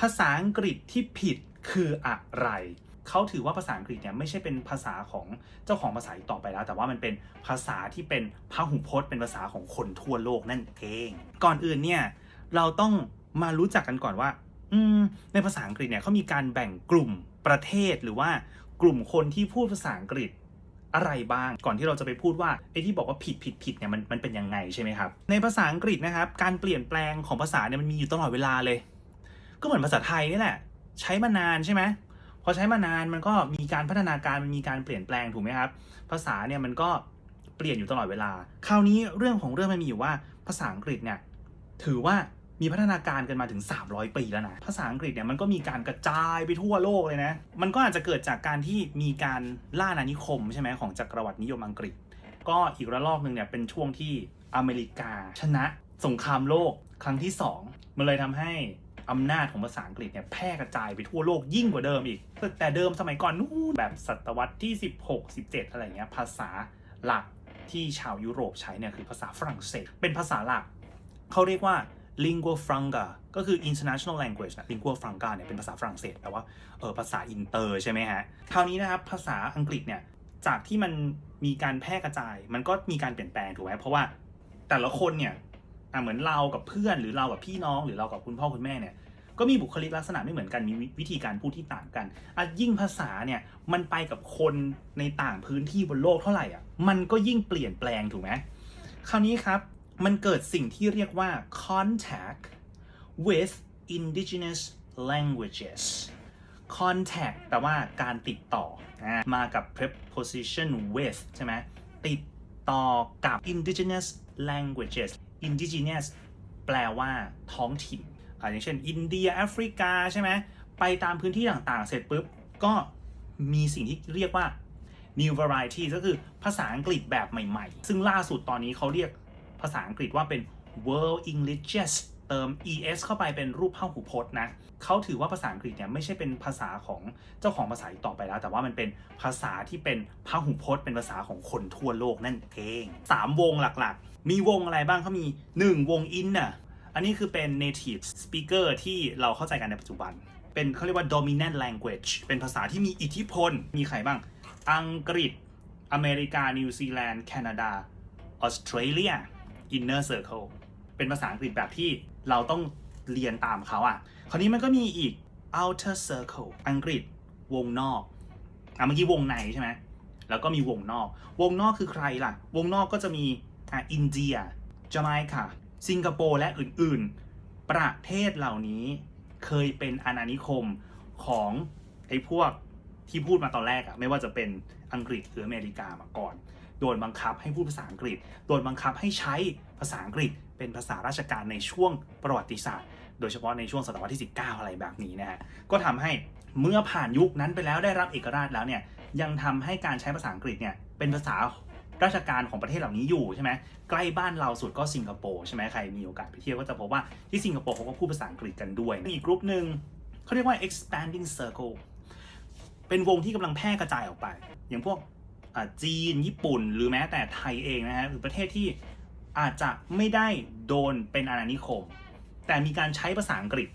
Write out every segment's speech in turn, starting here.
ภาษาอังกฤษที่ผิดคืออะไร เขาถือว่าภาษาอังกฤษเนี่ยไม่ใช่เป็นภาษาของเจ้าของภาษาอีกต่อไปแล้ว แต่ว่ามันเป็นภาษาที่เป็นพหุพจน์ เป็นภาษาของคนทั่วโลกนั่นเอง ก่อนอื่นเนี่ยเราต้องมารู้จักกันก่อนว่าอืมในภาษาอังกฤษเนี่ยเขามีการแบ่งกลุ่มประเทศหรือว่ากลุ่มคนที่พูดภาษาอังกฤษอะไรบ้าง ก่อนที่เราจะไปพูดว่าไอ้ที่บอกว่าผิดผิดผิดเนี่ยมันมันเป็นยังไงใช่ไหมครับ ในภาษาอังกฤษนะครับ การเปลี่ยนแปลงของภาษาเนี่ยมันมีอยู่ตลอดเวลาเลย ก็เหมือนภาษาไทยนี่แหละ ใช้มานานใช่ไหมพอใช้มานานมันก็มีการพัฒนาการมันมีการเปลี่ยนแปลงถูกไหมครับ ภาษาเนี่ยมันก็เปลี่ยนอยู่ตลอดเวลา คราวนี้เรื่องของเรื่องมันมีอยู่ว่าภาษาอังกฤษเนี่ยถือว่ามีพัฒนาการกันมาถึง 300 ปีแล้วนะ ภาษาอังกฤษเนี่ยมันก็มีการกระจายไปทั่วโลกเลยนะ มันก็อาจจะเกิดจากการที่มีการล่าอาณานิคมใช่ไหมของจักรวรรดินิยมอังกฤษ ก็อีกระลอกหนึ่งเนี่ยเป็นช่วงที่อเมริกา ชนะสงครามโลกครั้งที่ 2 มันเลยทำให้ อำนาจของภาษาอังกฤษเนี่ยแพร่กระจายไปทั่วโลกยิ่งกว่าเดิมอีก แต่เดิมสมัยก่อนนู้นแบบศตวรรษที่ 16 17 อะไรเงี้ยภาษาหลักที่ชาวยุโรปใช้เนี่ยคือภาษาฝรั่งเศส เป็นภาษาหลัก เขาเรียกว่า lingua franca ก็คือ international language นะ lingua franca เนี่ยเป็นภาษาฝรั่งเศสแปลว่าเออภาษาอินเตอร์ใช่ไหมฮะ คราวนี้นะครับภาษาอังกฤษเนี่ยจากที่มันมีการแพร่กระจาย มันก็มีการเปลี่ยนแปลงถูกไหมเพราะว่าแต่ละคนเนี่ย อะเหมือนเรากับเพื่อนหรือเรากับพี่น้อง หรือเรากับคุณพ่อคุณแม่เนี่ยก็มีบุคลิกลักษณะไม่เหมือนกันมีวิธีการพูดที่ต่างกันอะยิ่งภาษาเนี่ยมันไปกับคนในต่างพื้นที่บนโลกเท่าไหร่อะมันก็ยิ่งเปลี่ยนแปลงถูกไหมคราวนี้ครับมันเกิดสิ่งที่เรียกว่า contact with indigenous languages contact แปลว่าการติดต่อนะมากับ preposition with ใช่ไหมติดต่อกับ indigenous languages indigenous แปลว่าท้องถิ่นออย่างเช่น อินเดียแอฟริกาใช่ไหมไปตามพื้นที่ต่างๆ เสร็จปุ๊บ ก็มีสิ่งที่เรียกว่า new variety ก็คือภาษาอังกฤษแบบใหม่ๆ ซึ่งล่าสุดตอนนี้เขาเรียกภาษาอังกฤษว่าเป็น world Englishes เติม es เข้าไปเป็นรูปพหูพจน์นะเขาถือว่าภาษาอังกฤษเนี่ยไม่ใช่เป็นภาษาของเจ้าของภาษาอีกต่อไปแล้ว แต่ว่ามันเป็นภาษาที่เป็นพหูพจน์ เป็นภาษาของคนทั่วโลกนั่นเองสามวงหลักๆ มีวงอะไรบ้างเขามี 1 วง in น่ะอันนี้คือเป็น native speaker ที่เราเข้าใจกันในปัจจุบัน เป็นเขาเรียกว่า dominant language เป็นภาษาที่มีอิทธิพล มีใครบ้าง อังกฤษ อเมริกา นิวซีแลนด์ แคนาดา ออสเตรเลีย inner circle เป็นภาษาอังกฤษแบบที่ เราต้องเรียนตามเขาอะ คราวนี้มันก็มีอีก outer circle อังกฤษวงนอกอะเมื่อกี้วงในใช่ไหมแล้วก็มีวงนอก วงนอกคือใครล่ะ วงนอกก็จะมีอะอินเดียจาไมกาสิงคโปร์และอื่นๆ ประเทศเหล่านี้เคยเป็นอาณานิคมของไอ้พวกที่พูดมาตอนแรกอะไม่ว่าจะเป็นอังกฤษหรืออเมริกามาก่อน โดนบังคับให้พูดภาษาอังกฤษ โดนบังคับให้ใช้ภาษาอังกฤษ เป็นภาษาราชการในช่วงประวัติศาสตร์ โดยเฉพาะในช่วงศตวรรษที่ 19 อะไรแบบนี้นะฮะ ก็ทำให้เมื่อผ่านยุคนั้นไปแล้วได้รับเอกราชแล้วเนี่ย ยังทำให้การใช้ภาษาอังกฤษเนี่ยเป็นภาษาราชการของประเทศเหล่านี้อยู่ใช่ไหมใกล้บ้านเราสุดก็สิงคโปร์ใช่ไหมใครมีโอกาสไปเที่ยวก็จะพบว่าที่สิงคโปร์เขาก็พูดภาษาอังกฤษกันด้วยอีกกลุ่มหนึ่งเขาเรียกว่า expanding circle เป็นวงที่กำลังแพร่กระจายออกไป อย่างพวกจีนญี่ปุ่น หรือแม้แต่ไทยเองนะฮะหรือประเทศที่ อาจจะไม่ได้โดนเป็นอาณานิคม แต่มีการใช้ภาษาอังกฤษ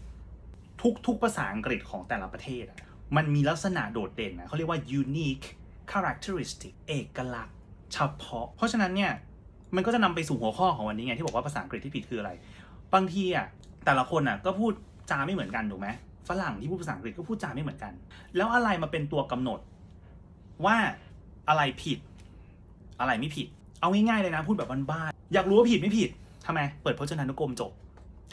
ทุกๆภาษาอังกฤษของแต่ละประเทศ มันมีลักษณะโดดเด่นนะเขาเรียกว่า unique characteristic เอกลักษณ์เฉพาะ เพราะฉะนั้นเนี่ยมันก็จะนำไปสู่หัวข้อของวันนี้ไงที่บอกว่าภาษาอังกฤษที่ผิดคืออะไร บางทีอะแต่ละคนอะก็พูดจาไม่เหมือนกันถูกไหมฝรั่งที่พูดภาษาอังกฤษก็พูดจาไม่เหมือนกัน แล้วอะไรมาเป็นตัวกำหนด ว่าอะไรผิด อะไรไม่ผิด เอาง่ายๆเลยนะพูดแบบบ้านๆอยากรู้ว่าผิดไม่ผิดทำไมเปิดพจนานุกรมจบ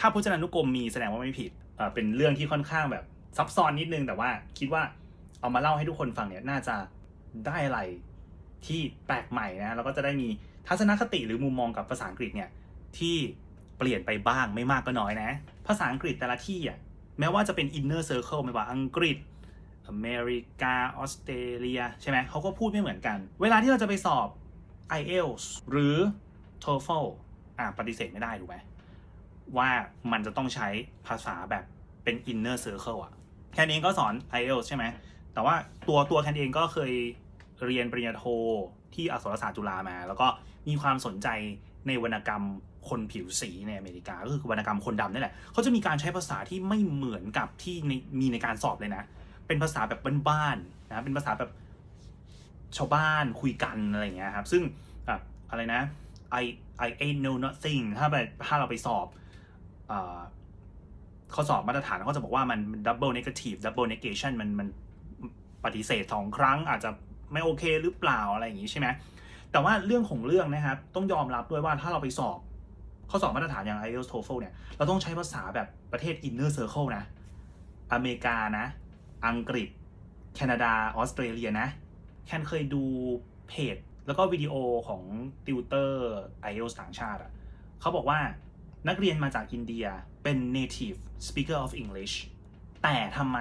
ถ้าพจนานุกรมมีแสดงว่าไม่ผิดเอ่อเป็นเรื่องที่ค่อนข้างแบบซับซ้อนนิดนึงแต่ว่าคิดว่าเอามาเล่าให้ทุกคนฟังเนี่ยน่าจะได้อะไรที่แปลกใหม่นะแล้วก็จะได้มีทัศนคติหรือมุมมองกับภาษาอังกฤษเนี่ยที่เปลี่ยนไปบ้างไม่มากก็น้อยนะ ภาษาอังกฤษแต่ละที่อะแม้ว่าจะเป็น inner circle ไม่ว่าอังกฤษ อเมริกาออสเตรเลีย ใช่ไหมเขาก็พูดไม่เหมือนกัน เวลาที่เราจะไปสอบ IELTS หรือ TOEFL อะปฏิเสธไม่ได้ถูกไหมว่ามันจะต้องใช้ภาษาแบบเป็น inner circle อะแคนเองก็สอน IELTS ใช่ไหม แต่ว่าตัวตัวแคนเองก็เคยเรียนปริญญาโทที่อักษรศาสตร์จุฬามา แล้วก็มีความสนใจในวรรณกรรมคนผิวสีในอเมริกา ก็คือวรรณกรรมคนดำนี่แหละ เขาจะมีการใช้ภาษาที่ไม่เหมือนกับที่มีในการสอบเลยนะ เป็นภาษาแบบบ้านๆนะ เป็นภาษาแบบ ชาวบ้านคุยกันอะไรอย่างเงี้ยครับ ซึ่งแบบอะไรนะ I I ain't know nothing ถ้าไปถ้าเราไปสอบอข้อสอบมาตรฐานเขาจะบอกว่ามัน double negative double negation มันมันปฏิเสธสองครั้งอาจจะไม่โอเคหรือเปล่าอะไรอย่างงี้ใช่ไหมแต่ว่าเรื่องของเรื่องนะครับ ต้องยอมรับด้วยว่าถ้าเราไปสอบข้อสอบมาตรฐานอย่าง IELTS TOEFL เนี่ย เราต้องใช้ภาษาแบบประเทศ inner circle นะ อเมริกานะ อังกฤษ แคนาดา ออสเตรเลียนะ แคนเคยดูเพจ แล้วก็วิดีโอของติวเตอร์ IELTS ต่างชาติอะเขาบอกว่านักเรียนมาจากอินเดียเป็น native speaker of English แต่ทำไม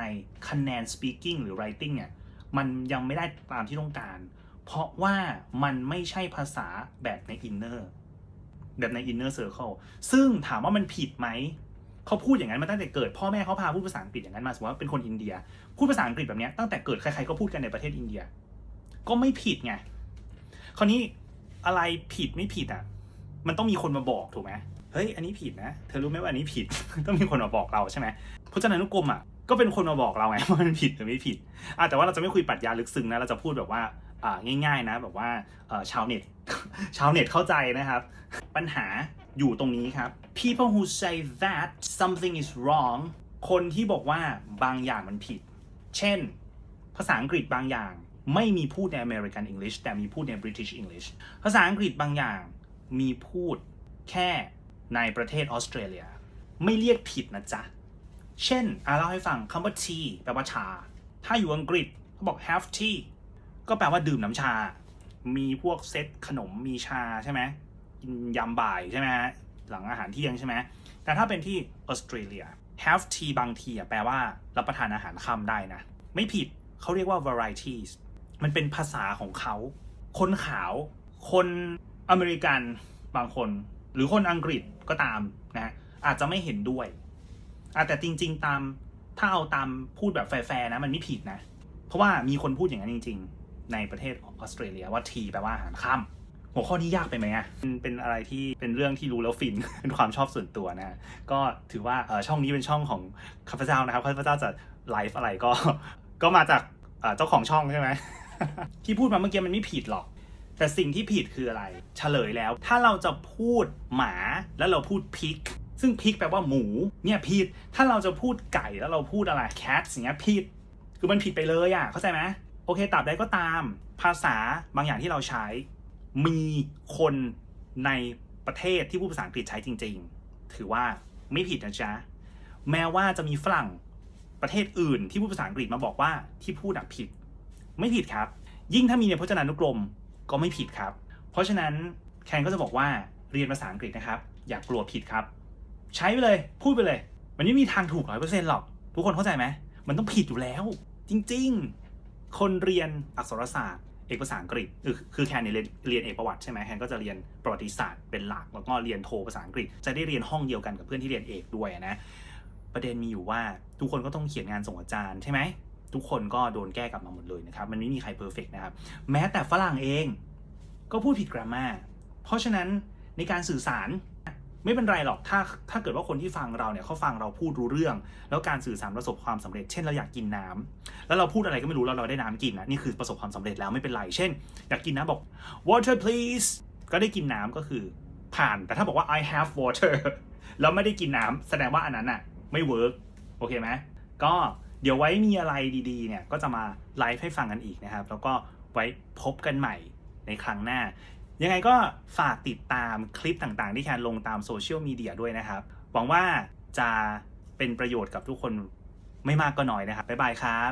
คะแนน speaking หรือ writing เนี่ยมันยังไม่ได้ตามที่ต้องการ เพราะว่ามันไม่ใช่ภาษาแบบใน inner แบบใน inner circle ซึ่งถามว่ามันผิดไหม เขาพูดอย่างนั้นมาตั้งแต่เกิด พ่อแม่เขาพาพูดภาษาอังกฤษอย่างนั้นมาสมมติว่าเป็นคนอินเดีย พูดภาษาอังกฤษแบบนี้ตั้งแต่เกิดใครๆก็พูดกันในประเทศอินเดีย ก็ไม่ผิดไงคราวนี้อะไรผิดไม่ผิดอะ มันต้องมีคนมาบอกถูกไหมเฮ้ย อันนี้ผิดนะ เธอรู้ไหมว่าอันนี้ผิด ต้องมีคนมาบอกเราใช่ไหมพจนานุกรมอะ ก็เป็นคนมาบอกเราไงว่ามันผิดหรือไม่ผิดอะแต่ว่าเราจะไม่คุยปรัชญาลึกซึ้งนะ เราจะพูดแบบว่าอ่าง่าย ๆ นะ แบบว่าชาวเน็ต ชาวเน็ตเข้าใจนะครับ ปัญหาอยู่ตรงนี้ครับ people who say that something is wrong คนที่บอกว่าบางอย่างมันผิด เช่น ภาษาอังกฤษบางอย่าง ไม่มีพูดใน American English แต่มีพูดใน British English ภาษาอังกฤษบางอย่างมีพูดแค่ในประเทศออสเตรเลีย ไม่เรียกผิดนะจ๊ะ เช่นอะเล่าให้ฟังคำว่า tea แปลว่าชา ถ้าอยู่อังกฤษเขาบอก have tea ก็แปลว่าดื่มน้ำชา มีพวกเซตขนมมีชาใช่ไหมกินยามบ่ายใช่ไหมฮะ หลังอาหารเที่ยงใช่ไหม แต่ถ้าเป็นที่ออสเตรเลีย have tea บางทีอะแปลว่ารับประทานอาหารค่ำได้นะ ไม่ผิดเขาเรียกว่า varieties มันเป็นภาษาของเขา คนขาว คนอเมริกันบางคน หรือคนอังกฤษก็ตามนะอาจจะไม่เห็นด้วยอะแต่จริง ๆ ตามถ้าเอาตามพูดแบบแฟร์ๆนะ มันไม่ผิดนะ เพราะว่ามีคนพูดอย่างนั้นจริง ๆ ในประเทศออสเตรเลียว่าทีแปลว่าอาหารค่ำหัวข้อนี้ยากไปไหมอะเป็นอะไรที่เป็นเรื่องที่รู้แล้วฟิน เป็นความชอบส่วนตัวนะ ก็ถือว่าช่องนี้เป็นช่องของข้าพเจ้านะครับข้าพเจ้าจะไลฟ์อะไรก็ ก็มาจากเจ้าของช่องใช่ไหม ที่พูดมาเมื่อกี้มันไม่ผิดหรอก แต่สิ่งที่ผิดคืออะไร เฉลยแล้ว ถ้าเราจะพูดหมาแล้วเราพูดพิกซึ่งพิกแปลว่าหมู เนี่ยผิด ถ้าเราจะพูดไก่แล้วเราพูดอะไร cat อย่างเงี้ยผิด คือมันผิดไปเลยอะ เข้าใจไหมโอเคตราบใดก็ตาม ภาษาบางอย่างที่เราใช้ มีคนในประเทศที่พูดภาษาอังกฤษใช้จริง ๆ ถือว่าไม่ผิดนะจ๊ะ แม้ว่าจะมีฝรั่งประเทศอื่นที่พูดภาษาอังกฤษมาบอกว่าที่พูดผิด ไม่ผิดครับ ยิ่งถ้ามีในพจนานุกรมก็ไม่ผิดครับ เพราะฉะนั้นแคนก็จะบอกว่าเรียนภาษาอังกฤษนะครับ อย่ากลัวผิดครับ ใช้ไปเลยพูดไปเลย มันไม่มีทางถูกร้อยเปอร์เซ็นต์หรอก ทุกคนเข้าใจไหมมันต้องผิดอยู่แล้ว จริงๆ คนเรียนอักษรศาสตร์เอกภาษาอังกฤษคือแคนเนี่ยเรียนเอกประวัติใช่ไหมแคนก็จะเรียนประวัติศาสตร์เป็นหลักแล้วก็เรียนโทภาษาอังกฤษ จะได้เรียนห้องเดียวกันกับเพื่อนที่เรียนเอกด้วยนะประเด็นมีอยู่ว่าทุกคนก็ต้องเขียนงานส่งอาจารย์ใช่ไหม ทุกคนก็โดนแก้กลับมาหมดเลยนะครับ มันไม่มีใครเพอร์เฟกนะครับ แม้แต่ฝรั่งเองก็พูดผิดกรามาเพราะฉะนั้นในการสื่อสารไม่เป็นไรหรอก ถ้าถ้าเกิดว่าคนที่ฟังเราเนี่ยเขาฟังเราพูดรู้เรื่อง แล้วการสื่อสารประสบความสำเร็จ เช่นเราอยากกินน้ำแล้วเราพูดอะไรก็ไม่รู้แล้วเราได้น้ำกินนะนี่คือประสบความสำเร็จแล้วไม่เป็นไรเช่น อยากกินน้ำบอก water please ก็ได้กินน้ำก็คือผ่าน แต่ถ้าบอกว่า I have water แล้วไม่ได้กินน้ำแสดงว่าอันนั้นอะไม่เวิร์กโอเคไหมก็ เดี๋ยวไว้มีอะไรดีๆเนี่ยก็จะมาไลฟ์ให้ฟังกันอีกนะครับ แล้วก็ไว้พบกันใหม่ในครั้งหน้า ยังไงก็ฝากติดตามคลิปต่างๆ ที่แคนลงตามโซเชียลมีเดียด้วยนะครับ หวังว่าจะเป็นประโยชน์กับทุกคนไม่มากก็น้อยนะครับบ๊ายบายครับ